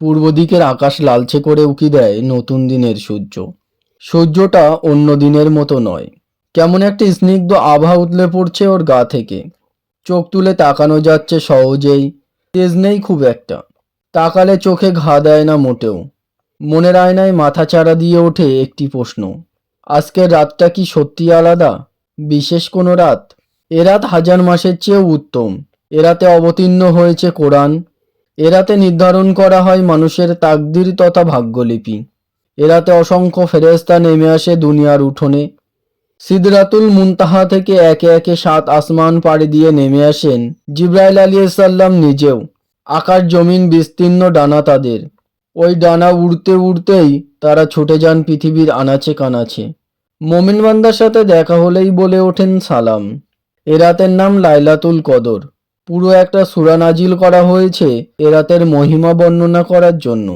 পূর্ব দিকের আকাশ লালচে করে উকি দেয় নতুন দিনের সূর্য। সূর্যটা অন্য দিনের মতো নয়। কেমন একটা স্নিগ্ধ আভা উতলে পড়ছে ওর গা থেকে। চোখ তুলে তাকানো যাচ্ছে সহজেই, তেজ নেই খুব একটা। তাকালে চোখে ঘা দেয় না মোটেও। মনের আয়নায় মাথা চারা দিয়ে ওঠে একটি প্রশ্ন। আজকের রাতটা কি সত্যি আলাদা? বিশেষ কোনো রাত? এ রাত হাজার মাসের চেয়েও উত্তম। এ রাতে অবতীর্ণ হয়েছে কোরআন এরাতে নির্ধারণ করা হয় মানুষের তাকদির তথা ভাগ্যলিপি। এরাতে অসংখ্য ফেরেস্তা নেমে আসে দুনিয়ার উঠোনে। সিদরাতুল মুনতাহা থেকে একে একে সাত আসমান পাড়ি দিয়ে নেমে আসেন জিব্রাইল আলিয়াল্লাম নিজেও। আকার জমিন বিস্তীর্ণ ডানা তাদের। ওই ডানা উড়তে উড়তেই তারা ছুটে যান পৃথিবীর আনাচে কানাচে। মোমিন বান্দার সাথে দেখা হলেই বলে ওঠেন সালাম। এ রাতের নাম লাইলাতুল কদর। পুরো একটা সূরা নাজিল করা হয়েছে এ রাতের মহিমা বর্ণনা করার জন্য।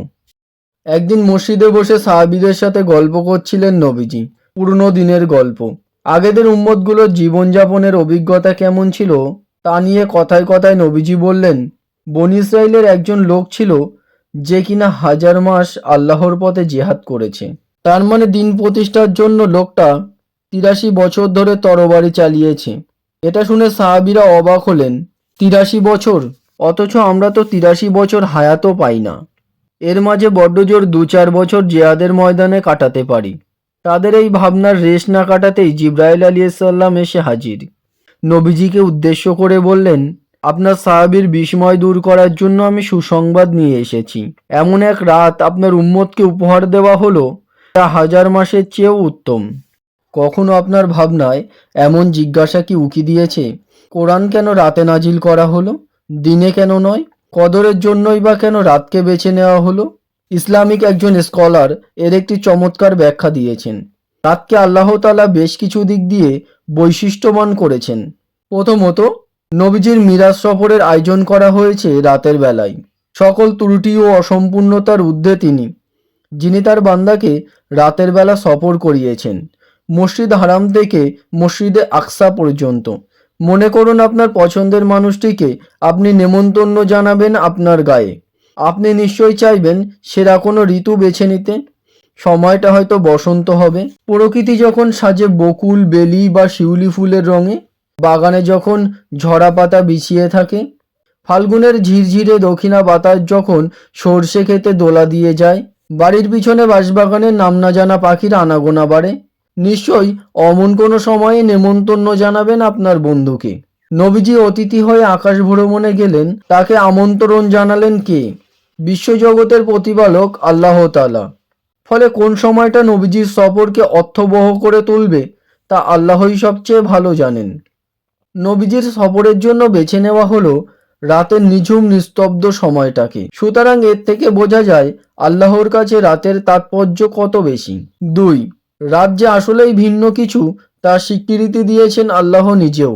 একদিন মসজিদে বসে সাহাবীদের সাথে গল্প করছিলেন নবীজি, পুরনো দিনের গল্প। আগেদের উম্মতগুলোর জীবনযাপনের অভিজ্ঞতা কেমন ছিল তা নিয়ে কথায় কথায় নবীজি বললেন, বন ইসরায়েলের একজন লোক ছিল যে কিনা হাজার মাস আল্লাহর পথে জেহাদ করেছে। তার মানে দিন প্রতিষ্ঠার জন্য লোকটা তিরাশি বছর ধরে তরবারি চালিয়েছে। এটা শুনে সাহাবিরা অবাক হলেন। তিরাশি বছর, অথচ আমরা তো তিরাশি বছর হায়াতও পাই না। এর মাঝে বড্ড জোর দু চার বছর জেহাদের ময়দানে কাটাতে পারি। তাদের এই ভাবনার রেশ না কাটাতেই জিব্রাইল আলিয়াল্লাম এসে হাজির। নবীজিকে উদ্দেশ্য করে বললেন, আপনার সাহাবির বিস্ময় দূর করার জন্য আমি সুসংবাদ নিয়ে এসেছি। এমন এক রাত আপনার উম্মতকে উপহার দেওয়া হলো তা হাজার মাসের চেয়েও উত্তম। কখনো আপনার ভাবনায় এমন জিজ্ঞাসা কি উকি দিয়েছে? কোরআন কেন রাতে নাজিল করা হলো? দিনে কেন নয়? কদরের জন্যই বা কেন রাতকে বেছে নেওয়া হলো? ইসলামিক একজন স্কলার এর একটি চমৎকার ব্যাখ্যা দিয়েছেন। রাতকে আল্লাহ তালা বেশ কিছু দিক দিয়ে বৈশিষ্ট্যবান করেছেন। প্রথমত, নবীজির মিরাজ সফরের আয়োজন করা হয়েছে রাতের বেলায়। সকল ত্রুটি ও অসম্পূর্ণতার ঊর্ধ্বে তিনি, যিনি তার বান্দাকে রাতের বেলা সফর করিয়েছেন, মসজিদ হারাম থেকে মসজিদে আকসা পর্যন্ত। মনে করুন আপনার পছন্দের মানুষটিকে আপনি নেমন্তন্ন জানাবেন আপনার গায়ে। আপনি নিশ্চয়ই চাইবেন সেরা কোনো ঋতু বেছে নিতে। সময়টা হয়তো বসন্ত হবে। প্রকৃতি যখন সাজে বকুল, বেলি বা শিউলি ফুলের রঙে, বাগানে যখন ঝরা পাতা বিছিয়ে থাকে, ফাল্গুনের ঝিরঝিরে দক্ষিণা বাতাস যখন সর্ষে খেতে দোলা দিয়ে যায়, বাড়ির পিছনে বাঁশবাগানের নাম না জানা পাখির আনাগোনা বাড়ে নিশ্চয়ই অমন কোনো সময়ে নেমন্তন্ন জানাবেন আপনার বন্ধুকে। নবীজি অতিথি হয়ে আকাশ ভ্রমণে গেলেন, তাকে আমন্ত্রণ জানালেন কে? বিশ্বজগতের প্রতিপালক আল্লাহ তালা ফলে কোন সময়টা নবীজির সফরকে অর্থবহ করে তুলবে, তা আল্লাহই সবচেয়ে ভালো জানেন। নবীজির সফরের জন্য বেছে নেওয়া হলো রাতের নিঝুম নিস্তব্ধ সময়টাকে। সুতরাং এর থেকে বোঝা যায়, আল্লাহর কাছে রাতের তাৎপর্য কত বেশি। দুই রাত যে আসলেই ভিন্ন কিছু তার স্বীকৃতি দিয়েছেন আল্লাহ নিজেও।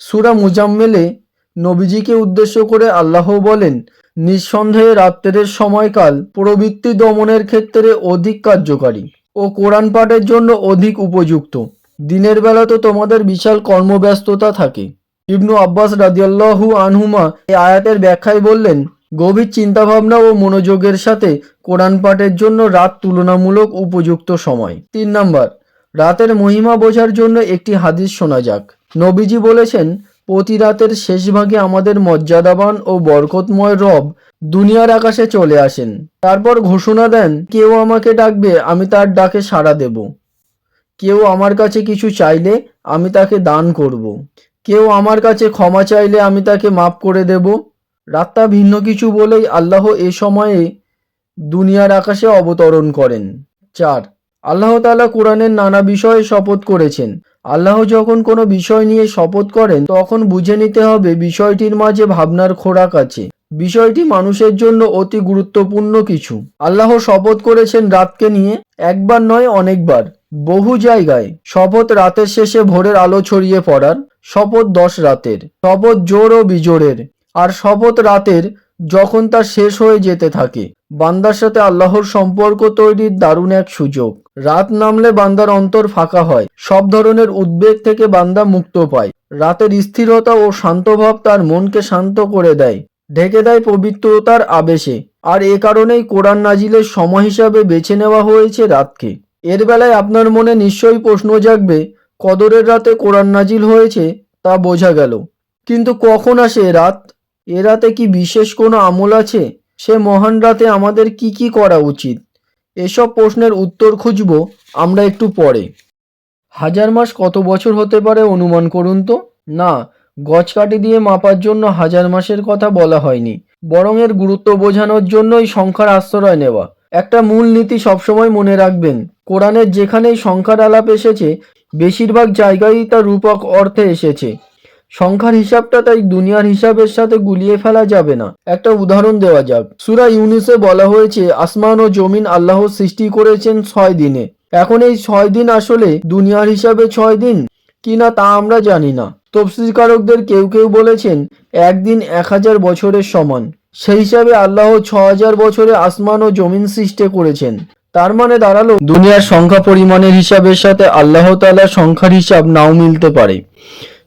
সুরা মুজাম্মেলে নবীজিকে উদ্দেশ্য করে আল্লাহ বলেন, নিঃসন্দেহে রাত্রের সময়কাল প্রবৃত্তি দমনের ক্ষেত্রে অধিক কার্যকারী ও কোরআন পাঠের জন্য অধিক উপযুক্ত। দিনের বেলা তো তোমাদের বিশাল কর্মব্যস্ততা থাকে। ইবনু আব্বাস রাদিয়াল্লাহু আনহুমা এই আয়াতের ব্যাখ্যায় বললেন গভীর চিন্তাভাবনা ও মনোযোগের সাথে কোরআন পাঠের জন্য রাত তুলনামূলক উপযুক্ত সময়। তিন নম্বর, রাতের মহিমা বোঝার জন্য একটি হাদিস শোনা যাক। নবীজি বলেছেন, প্রতি রাতের শেষ ভাগে আমাদের মর্যাদাবান ও বরকতময় রব দুনিয়ার আকাশে চলে আসেন। তারপর ঘোষণা দেন, কেউ আমাকে ডাকবে, আমি তার ডাকে সাড়া দেব। কেউ আমার কাছে কিছু চাইলে আমি তাকে দান করব। কেউ আমার কাছে ক্ষমা চাইলে আমি তাকে মাফ করে দেব। রাতটা ভিন্ন কিছু বলেই আল্লাহ এ সময়ে দুনিয়ার আকাশে অবতরণ করেন। চার, আল্লাহ তাআলা কোরআনের নানা বিষয়ে শপথ করেছেন। আল্লাহ যখন কোনো বিষয় নিয়ে শপথ করেন, তখন বুঝে নিতে হবে বিষয়টির মাঝে ভাবনার খোরাক আছে। বিষয়টি মানুষের জন্য অতি গুরুত্বপূর্ণ কিছু। আল্লাহ শপথ করেছেন রাতকে নিয়ে, একবার নয়, অনেকবার। বহু জায়গায় শপথ রাতের শেষে ভোরের আলো ছড়িয়ে পড়ার, শপথ দশ রাতের, শপথ জোর ও বিজোড়ের আর শপথ রাতের যখন তা শেষ হয়ে যেতে থাকে, বান্দার সাথে আল্লাহর সম্পর্ক তৈরির দারুণ এক সুযোগ। রাত নামলে বান্দার অন্তর ফাঁকা হয়, সব ধরনের উদ্বেগ থেকে বান্দা মুক্ত পায়। রাতের স্থিরতা ও শান্তভাব তার মনকে শান্ত করে দেয়, ঢেকে দেয় পবিত্রতার আবেশে। আর এ কারণেই কোরআন নাজিলের সময় হিসাবে বেছে নেওয়া হয়েছে রাতকে। এর বেলায় আপনার মনে নিশ্চয়ই প্রশ্ন জাগবে, কদরের রাতে কোরআন নাজিল হয়েছে তা বোঝা গেল। কিন্তু কখন আসে রাত? এ রাতে কি বিশেষ কোনো আমল আছে? সে মহান রাতে আমাদের কি কি করা উচিত? এসব প্রশ্নের উত্তর খুঁজব আমরা একটু পরে। হাজার মাস কত বছর হতে পারে অনুমান করুন তো? না, গছ কাটি দিয়ে মাপার জন্য হাজার মাসের কথা বলা হয়নি। বরং এর গুরুত্ব বোঝানোর জন্যই সংখ্যার আশ্রয় নেওয়া। একটা মূল নীতি সবসময় মনে রাখবেন, কোরআনের যেখানেই সংখ্যার আলাপ এসেছে, বেশিরভাগ জায়গায়ই তা রূপক অর্থে এসেছে। সংখ্যার হিসাবটা তাই দুনিয়ার হিসাবের সাথে গুলিয়ে ফেলা যাবে না। একটা উদাহরণ দেওয়া যাক। সুরা ইউনিসে বলা হয়েছে, আসমান ও জমিন আল্লাহ সৃষ্টি করেছেন ছয় দিনে। এখন এই ছয় দিন আসলে দুনিয়ার হিসাবে ছয় দিন? কিনা তা আমরা জানি না। তফসিলকারকদের কেউ কেউ বলেছেন, একদিন এক হাজার বছরের সমান। সেই হিসাবে আল্লাহ ছ হাজার বছরে আসমান ও জমিন সৃষ্টি করেছেন। তার মানে দাঁড়াল, দুনিয়ার সংখ্যা পরিমাণের হিসাবের সাথে আল্লাহ তাআলার সংখ্যার হিসাব নাও মিলতে পারে।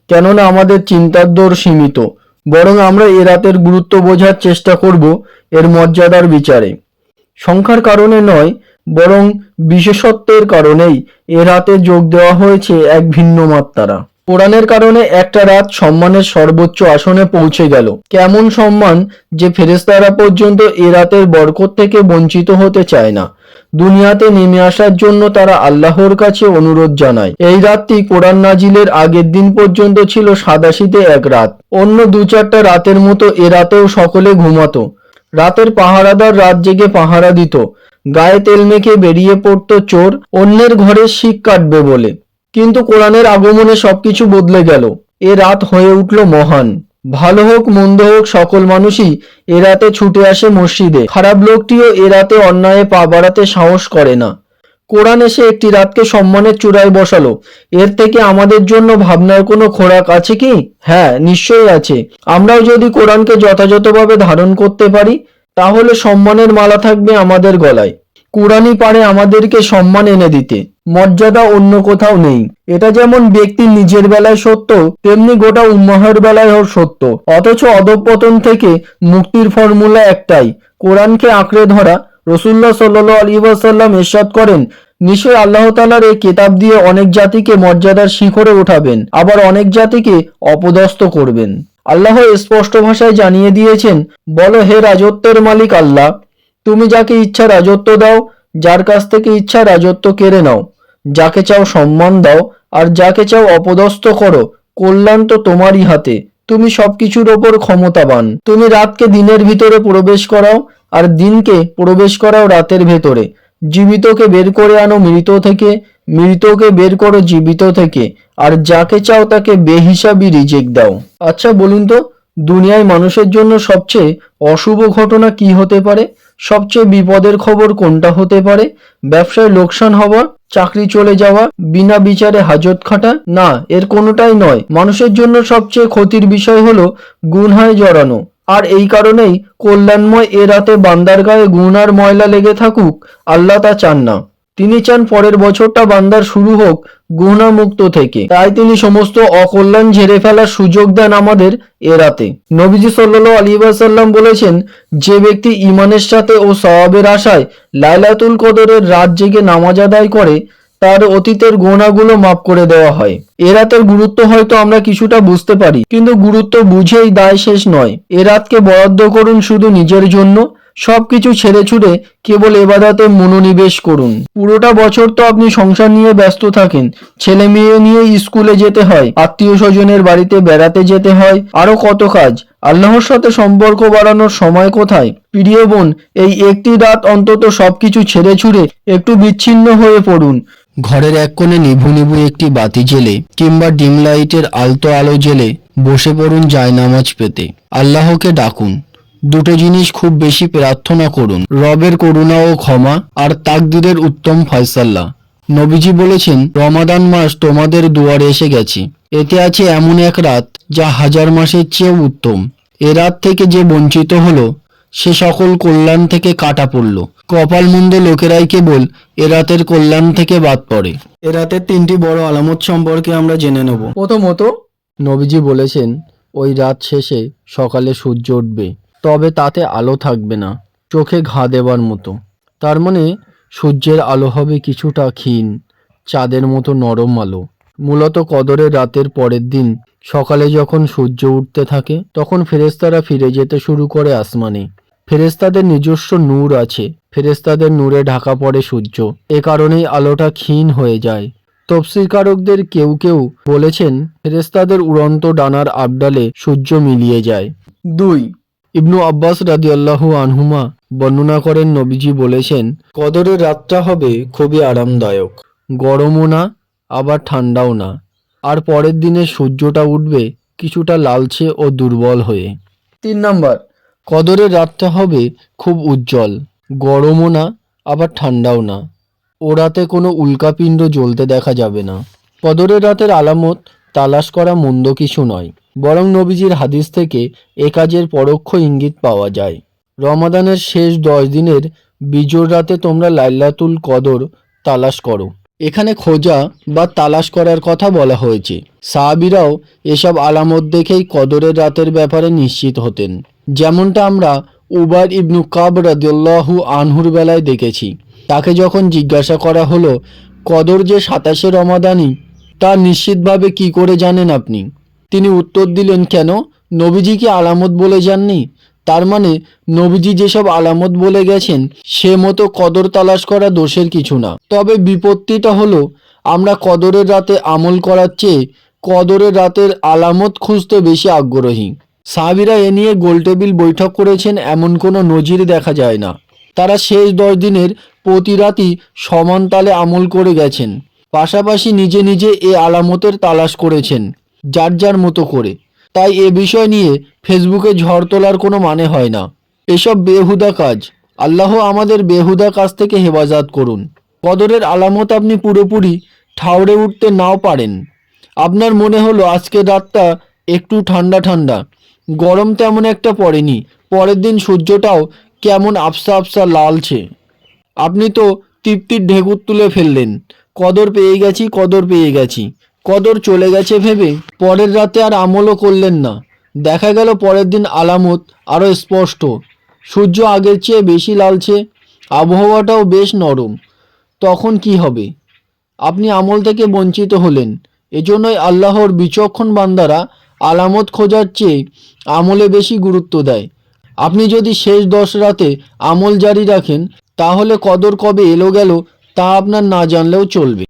কেননা আমাদের চিন্তার দৌড় সীমিত, বরং আমরা এ রাতের গুরুত্ব বোঝার চেষ্টা করব এর মর্যাদার বিচারে। সংখ্যার কারণে নয়, বরং বিশেষত্বের কারণেই এ রাতে যোগ দেওয়া হয়েছে এক ভিন্ন মাত্রারা। কোরআনের কারণে একটা রাত সম্মানের সর্বোচ্চ আসনে পৌঁছে গেল। কেমন সম্মান যে ফেরেস্তারা পর্যন্ত এ রাতের বরকত থেকে বঞ্চিত হতে চায় না। দুনিয়াতে নেমে আসার জন্য তারা আল্লাহর কাছে অনুরোধ জানায়। এই রাতটি কোরআন নাজিলের আগের দিন পর্যন্ত ছিল সাদাশীতে এক রাত। অন্য দু চারটা রাতের মতো এ রাতেও সকলে ঘুমাতো। রাতের পাহারাদার রাত জেগে পাহারা দিত। গায়ে তেল মেখে বেরিয়ে পড়ত চোর, অন্যের ঘরে শিক কাটবে বলে। কিন্তু কোরআনের আগমনে সবকিছু বদলে গেল। এ রাত হয়ে উঠল মহান। ভালো হোক, মন্দ হোক, সকল মানুষই এ রাতে ছুটে আসে মসজিদে। খারাপ লোকটিও এ রাতে অন্যায়ে পা বাড়াতে সাহস করে না। কোরআন এসে একটি রাতকে সম্মানের চূড়ায় বসালো। এর থেকে আমাদের জন্য ভাবনার কোনো খোরাক আছে কি? হ্যাঁ নিশ্চয়ই আছে। আমরাও যদি কোরআনকে যথাযথভাবে ধারণ করতে পারি, তাহলে সম্মানের মালা থাকবে আমাদের গলায়। কোরআনই পারে আমাদেরকে সম্মান এনে দিতে। মর্যাদা অন্য কোথাও নেই। এটা যেমন ব্যক্তির নিজের বেলায় সত্য, তেমনি গোটা উম্মাহের বেলায়ও সত্য। অথচ অধঃপতন থেকে মুক্তির ফর্মুলা একটাই, কোরআনকে আঁকড়ে ধরা। রসুল্লাহ সাল্লাহ আলী ওয়াসাল্লাম এরশাদ করেন নিশ্চয় আল্লাহ তালার এই কেতাব দিয়ে অনেক জাতিকে মর্যাদার শিখরে ওঠাবেন আবার অনেক জাতিকে অপদস্থ করবেন। আল্লাহ স্পষ্ট ভাষায় জানিয়ে দিয়েছেন, বলো হে রাজত্বের মালিক আল্লাহ। তুমি যাকে ইচ্ছা রাজত্ব দাও, যার কাছ থেকে ইচ্ছা রাজত্ব কেড়ে নাও। যাকে চাও সম্মান দাও, আর যাকে চাও অপদস্থ করো, কল্যাণ তো তোমারই হাতে। তুমি সবকিছুর ওপর ক্ষমতাবান। তুমি রাতকে দিনের ভিতরে প্রবেশ করাও, আর দিনকে প্রবেশ করাও রাতের ভেতরে। জীবিতকে বের করে আনো মৃত থেকে, মৃতকে বের করো জীবিত থেকে, আর যাকে চাও তাকে বেহিসাবি রিজেক্ট দাও। আচ্ছা বলুন তো, দুনিয়ায় মানুষের জন্য সবচেয়ে অশুভ ঘটনা কি হতে পারে? সবচেয়ে বিপদের খবর কোনটা হতে পারে? ব্যবসায় লোকসান হওয়া, চাকরি চলে যাওয়া, বিনা বিচারে হাজত খাটা? না, এর কোনোটাই নয়। মানুষের জন্য সবচেয়ে ক্ষতির বিষয় হলো গুনহায় জড়ানো। আর এই কারণেই কল্যাণময় এ রাতে বান্দার গায়ে গুণ আর ময়লা লেগে থাকুক, আল্লাহ তা চান না। তিনি চান পরের বছরটা বান্দার শুরু হোক গুণা মুক্ত থেকে। তাই তিনি সমস্ত অকল্যাণ ঝেড়ে ফেলার সুযোগ দেন আমাদের এ রাতে। নবীজি সাল্লাহ আলী সাল্লাম বলেছেন, যে ব্যক্তি ইমানের সাথে ও সওয়াবের আশায় লাইলাতুল কদরের রাত জেগে নামাজ আদায় করে, তার অতীতের গোনাগুলো মাফ করে দেওয়া হয়। এ রাতের গুরুত্ব হয়তো আমরা কিছুটা বুঝতে পারি, কিন্তু গুরুত্ব বুঝেই দায় শেষ নয়। এ রাতকে বরাদ্দ করুন শুধু নিজের জন্য সবকিছু ছেড়ে ছুড়ে কেবল এবাদাতে মনোনিবেশ করুন। পুরোটা বছর তো আপনি সংসার নিয়ে ব্যস্ত থাকেন। ছেলে মেয়ে নিয়ে স্কুলে যেতে হয় আত্মীয় স্বজনের বাড়িতে বেড়াতে যেতে হয়, আরও কত কাজ। আল্লাহর সাথে সম্পর্ক বাড়ানোর সময় কোথায়? প্রিয় বোন, এই একটি রাত অন্তত সবকিছু ছেড়ে ছুড়ে একটু বিচ্ছিন্ন হয়ে পড়ুন। ঘরের এক কোণে নিভু নিভু একটি বাতি জেলে কিংবা ডিম লাইটের আলতো আলো জেলে বসে পড়ুন জায়নামাজ পেতে। আল্লাহকে ডাকুন। দুটো জিনিস খুব বেশি প্রার্থনা করুন, রবের করুণা ও ক্ষমা আর তাকদিরের উত্তম ফয়সাল্লা। নবীজি বলেছেন, রমাদান মাস তোমাদের দুয়ারে এসে গেছে। এতে আছে এমন এক রাত যা হাজার মাসের চেয়েও উত্তম। এ রাত থেকে যে বঞ্চিত হলো, সে সকল কল্যাণ থেকে কাটা পড়ল। কপাল মন্দ লোকেরাই কেবল এ রাতের কল্যাণ থেকে বাদ পড়ে। এ রাতের তিনটি বড় আলামত সম্পর্কে আমরা জেনে নেব। প্রথমত, নবীজি বলেছেন, ওই রাত শেষে সকালে সূর্য উঠবে। তবে তাতে আলো থাকবে না, চোখে ঘা দেবার মতো। তার মানে সূর্যের আলো হবে কিছুটা ক্ষীণ, চাঁদের মতো নরম আলো। মূলত কদরের রাতের পরের দিন, সকালে যখন সূর্য উঠতে থাকে, তখন ফেরেশতারা ফিরে যেতে শুরু করে আসমানে। ফেরেশতাদের নিজস্ব নূর আছে, ফেরেশতাদের নূরে ঢাকা পড়ে সূর্য। এ কারণেই আলোটা ক্ষীণ হয়ে যায়। তফসিরকারকদের কেউ কেউ বলেছেন, ফেরেশতাদের উড়ন্ত ডানার আবডালে সূর্য মিলিয়ে যায়। দুই ইবনু আব্বাস রাদিয়াল্লাহু আনহুমা বর্ণনা করেন, নবীজি বলেছেন কদরের রাতটা হবে খুবই আরামদায়ক। গরমও না, আবার ঠান্ডাও না। আর পরের দিনে সূর্যটা উঠবে কিছুটা লালচে ও দুর্বল হয়ে। তিন নম্বর কদরের রাতটা হবে খুব উজ্জ্বল। গরমও না, আবার ঠান্ডাও না। ও রাতে কোনো উল্কাপিণ্ড জ্বলতে দেখা যাবে না। কদরের রাতের আলামত, তালাশ করা মন্দ কিছু নয়। বরং নবীজির হাদিস থেকে এ কাজের পরোক্ষ ইঙ্গিত পাওয়া যায়। রমাদানের শেষ দশ দিনের বিজোর রাতে তোমরা লাইলাতুল কদর তালাশ করো। এখানে খোঁজা বা তালাশ করার কথা বলা হয়েছে। সাহাবিরাও এসব আলামত দেখেই কদরের রাতের ব্যাপারে নিশ্চিত হতেন। যেমনটা আমরা উবার ইবনু কাব রাদিয়াল্লাহু আনহুর বেলায় দেখেছি। তাকে যখন জিজ্ঞাসা করা হলো, কদর যে সাতাশে রমাদানি তা নিশ্চিতভাবে কি করে জানেন আপনি? তিনি উত্তর দিলেন, কেন? নবীজি কি আলামত বলে যাননি? তার মানে নবীজি যেসব আলামত বলে গেছেন, সে মতো কদর তালাশ করা দোষের কিছু না। তবে বিপত্তিটা হলো, আমরা কদরের রাতে আমল করার চেয়ে কদরের রাতের আলামত খুঁজতে বেশি আগ্রহী। সাহাবিরা এ নিয়ে গোলটেবিল বৈঠক করেছেন, এমন কোনো নজির দেখা যায় না। তারা শেষ দশ দিনের প্রতি রাতই সমান তালে আমল করে গেছেন। পাশাপাশি নিজে নিজে এ আলামতের তালাশ করেছেন। যার যার মতো করে। তাই এ বিষয় নিয়ে ফেসবুকে ঝড় তোলার কোনো মানে হয় না। এসব বেহুদা কাজ। আল্লাহ আমাদের বেহুদা কাজ থেকে হেফাজত করুন। কদরের আলামত আপনি পুরোপুরি ঠাউরে উঠতে নাও পারেন। আপনার মনে হলো আজকের রাতটা একটু ঠান্ডা ঠান্ডা। গরম তেমন একটা পড়েনি। পরের দিন সূর্যটাও কেমন আফসা আফসা লালছে। আপনি তো তৃপ্তির ঢেকুর তুলে ফেললেন। কদর পেয়ে গেছি, কদর পেয়ে গেছি। কদর চলে গেছে ভেবে পরের রাতে আর আমলও করলেন না। দেখা গেল পরের দিন আলামত আরও স্পষ্ট। সূর্য আগের চেয়ে বেশি লালছে, আবহাওয়াটাও বেশ নরম। তখন কি হবে? আপনি আমল থেকে বঞ্চিত হলেন। এজন্যই আল্লাহর বিচক্ষণ বান্দারা আলামত খোঁজার চেয়ে আমলে বেশি গুরুত্ব দেয়। আপনি যদি শেষ দশ রাতে আমল জারি রাখেন, তাহলে কদর কবে এলো গেল তা আপনার না জানলেও চলবে।